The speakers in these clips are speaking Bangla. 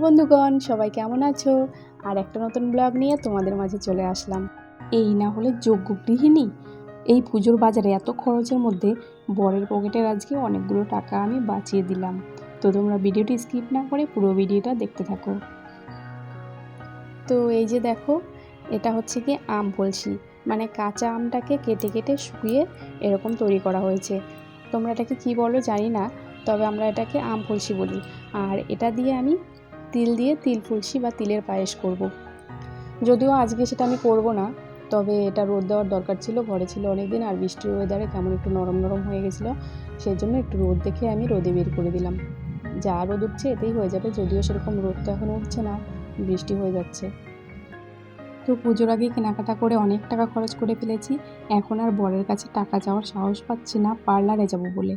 বন্ধুগণ, সবাই কেমন আছো? আর একটা নতুন ব্লগ নিয়ে তোমাদের মাঝে চলে আসলাম। এই না হলে যোগ্য গৃহিণী? এই পুজোর বাজারে এত খরচের মধ্যে বরের পকেটের আজকে অনেকগুলো টাকা আমি বাঁচিয়ে দিলাম। তো তোমরা ভিডিওটি স্কিপ না করে পুরো ভিডিওটা দেখতে থাকো। তো এই যে দেখো, এটা হচ্ছে কি আম ফলসি মানে কাঁচা আমটাকে কেটে কেটে শুকিয়ে এরকম তৈরি করা হয়েছে। তোমরা এটাকে কী বলো জানি না, তবে আমরা এটাকে আম ফলসি বলি। আর এটা দিয়ে আমি তিল দিয়ে তিল ফুলসি বা তিলের পায়েস করব। যদিও আজকে সেটা আমি করব না, তবে এটা রোদ দেওয়ার দরকার ছিল, ঘরে ছিল অনেক দিন আর বৃষ্টির ওয়েদারে কেমন একটু নরম নরম হয়ে গেছিল সেই জন্য একটু রোদ দেখে আমি রোদে বের করে দিলাম। যা রোদ উঠছে এতেই হয়ে যাবে, যদিও সেরকম রোদ তো এখন উঠছে না, বৃষ্টি হয়ে যাচ্ছে। তো পুজোর আগে কেনাকাটা করে অনেক টাকা খরচ করে ফেলেছি, এখন আর বরের কাছে টাকা যাওয়ার সাহস পাচ্ছি না, পার্লারে যাব বলে।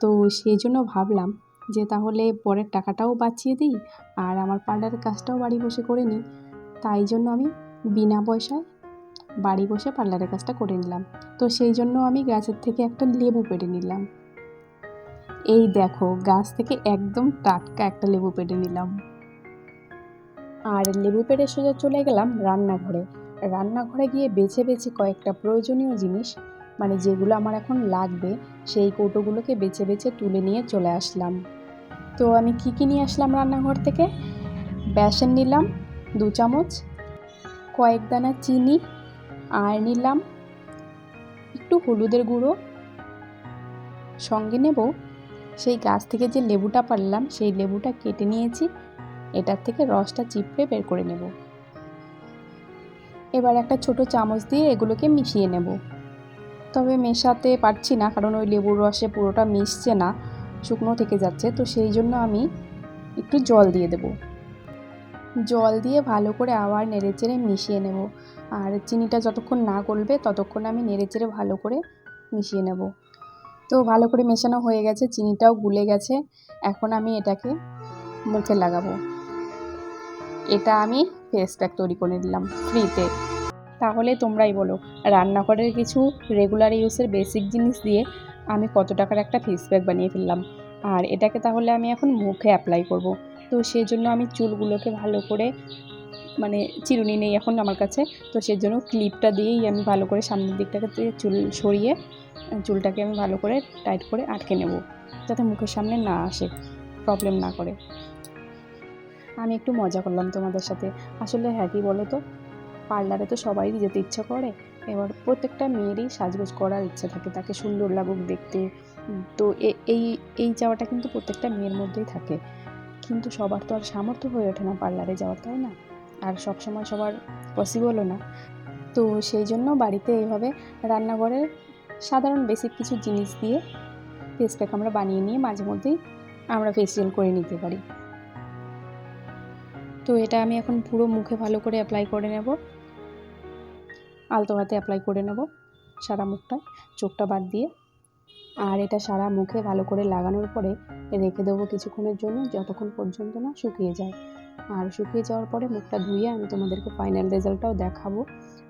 তো সেই জন্য ভাবলাম যে তাহলে পরের টাকাটাও বাঁচিয়ে দিই আর আমার পার্লারের কাজটাও বাড়ি বসে করে নিই। তাই জন্য আমি বিনা পয়সায় বাড়ি বসে পার্লারের কাজটা করে নিলাম। তো সেই জন্য আমি গাছের থেকে একটা লেবু পেড়ে নিলাম। এই দেখো, গাছ থেকে একদম টাটকা একটা লেবু পেড়ে নিলাম। আর লেবু পেড়ে সোজা চলে গেলাম রান্নাঘরে। রান্নাঘরে গিয়ে বেছে বেছে কয়েকটা প্রয়োজনীয় জিনিস মানে যেগুলো আমার এখন লাগবে, সেই কৌটোগুলোকে বেছে বেছে তুলে নিয়ে চলে আসলাম। তো আমি কী কী নিয়ে আসলাম রান্নাঘর থেকে? বেসন নিলাম, দু চামচ, কয়েক দানা চিনি, আর নিলাম একটু হলুদের গুঁড়ো। সঙ্গে নেব সেই গাছ থেকে যে লেবুটা পারলাম, সেই লেবুটা কেটে নিয়েছি। এটার থেকে রসটা চিপড়ে বের করে নেব। এবার একটা ছোট চামচ দিয়ে এগুলোকে মিশিয়ে নেব। তবে মেশাতে পারছি না, কারণ ওই লেবুর রসে পুরোটা মিশছে না, শুকনো থেকে যাচ্ছে, তো সেই জন্য আমি একটু জল দিয়ে দেব। জল দিয়ে ভালো করে আবার নেড়েচেড়ে মিশিয়ে নেব, আর চিনিটা যতক্ষণ না গলবে ততক্ষণ আমি নেড়েচেড়ে ভালো করে মিশিয়ে নেব। তো ভালো করে মেশানো হয়ে গেছে, চিনিটাও গুলে গেছে, এখন আমি এটাকে মুখে লাগাবো। এটা আমি ফেস প্যাক তৈরি করে নিলাম ফ্রিতে তাহলে তোমরাই বলো, রান্নাঘরের কিছু রেগুলার ইউজের বেসিক জিনিস দিয়ে আমি কত টাকার একটা ফেস প্যাক বানিয়ে ফেললাম। আর এটাকে তাহলে আমি এখন মুখে অ্যাপ্লাই করব। তো সেই জন্য আমি চুলগুলোকে ভালো করে মানে চিরুনি নেই এখন আমার কাছে। তো সেই জন্য ক্লিপটা দিয়েই আমি ভালো করে সামনের দিকটাকে চুল সরিয়ে, চুলটাকে আমি ভালো করে টাইট করে আটকে নেব, যাতে মুখের সামনে না আসে প্রবলেম না করে। আমি একটু মজা করলাম তোমাদের সাথে। আসলে হ্যাঁ কি বলো তো? পার্লারে তো সবারই যেতে ইচ্ছা করে, এবার প্রত্যেকটা মেয়েরই সাজগোজ করার ইচ্ছা থাকে, তাকে সুন্দর লাগুক দেখতে। তো এই এই যাওয়াটা কিন্তু প্রত্যেকটা মেয়ের মধ্যেই থাকে। কিন্তু সবার তো আর সামর্থ্য হয়ে ওঠে না পার্লারে যাওয়ার, তাই না? আর সবসময় সবার পসিবলও না। তো সেই জন্য বাড়িতে এইভাবে রান্নাঘরের সাধারণ বেসিক কিছু জিনিস দিয়ে ফেস প্যাক আমরা বানিয়ে নিয়ে মাঝে মধ্যেই আমরা ফেসিয়াল করে নিতে পারি। তো এটা আমি এখন পুরো মুখে ভালো করে অ্যাপ্লাই করে নেব। আলতো হাতে অ্যাপ্লাই করে নেব সারা মুখটা, চোখটা বাদ দিয়ে। আর এটা সারা মুখে ভালো করে লাগানোর পরে রেখে দেবো কিছুক্ষণের জন্য, যতক্ষণ পর্যন্ত না শুকিয়ে যায়। আর শুকিয়ে যাওয়ার পরে মুখটা ধুয়ে আমি তোমাদেরকে ফাইনাল রেজাল্টটাও দেখাবো,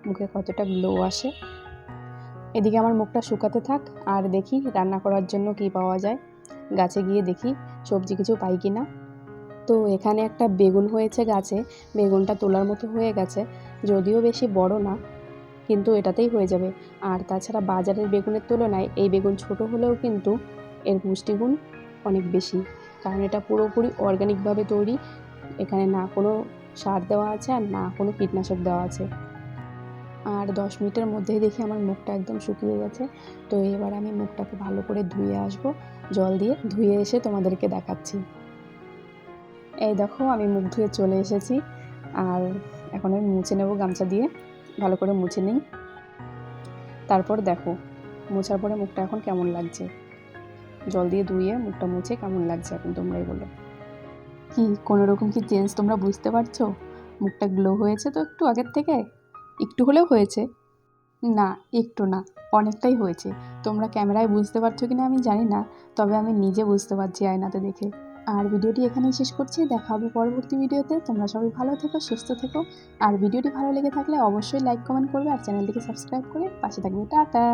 মুখে কতটা গ্লো আসে। এদিকে আমার মুখটা শুকাতে থাক আর দেখি রান্না করার জন্য কি পাওয়া যায়। গাছে গিয়ে দেখি সবজি কিছু পাই কি না তো এখানে একটা বেগুন হয়েছে গাছে, বেগুনটা তোলার মতো হয়ে গেছে, যদিও বেশি বড় না, কিন্তু এটাতেই হয়ে যাবে। আর তাছাড়া বাজারের বেগুনের তুলনায় এই বেগুন ছোট হলেও কিন্তু এর পুষ্টিগুণ অনেক বেশি, কারণ এটা পুরোপুরি অর্গ্যানিকভাবে তৈরি, এখানে না কোনো সার দেওয়া আছে আর না কোনো কীটনাশক দেওয়া আছে। আর দশ মিনিটের মধ্যেই দেখি আমার মুখটা একদম শুকিয়ে গেছে, তো এবার আমি মুখটাকে ভালো করে ধুয়ে আসব, জল দিয়ে ধুয়ে এসে তোমাদেরকে দেখাচ্ছি। এই দেখো, আমি মুখ ধুয়ে চলে এসেছি। আর এখন আমি মুছে নেব গামছা দিয়ে। ভালো করে মুছে নিই। তারপর দেখো, মোছার পরে মুখটা এখন কেমন লাগছে? জল দিয়ে ধুয়ে মুখটা মুছে কেমন লাগছে এখন তোমরাই বলো। কি কোনো রকম কি চেঞ্জ তোমরা বুঝতে পারছ? মুখটা গ্লো হয়েছে তো একটু আগের থেকে? একটু হলেও হয়েছে? না, একটু না, অনেকটাই হয়েছে। তোমরা ক্যামেরায় বুঝতে পারছ কি না আমি জানি না, তবে আমি নিজে বুঝতে পারছি আয়নাতে দেখে। আর ভিডিওটি এখানেই শেষ করছি। দেখা হবে পরবর্তী ভিডিওতে। তোমরা সবাই ভালো থেকো, সুস্থ থেকো। আর ভিডিওটি ভালো লেগে থাকলে অবশ্যই লাইক কমেন্ট করবে আর চ্যানেলটিকে সাবস্ক্রাইব করে পাশে থাকবে। টাটা!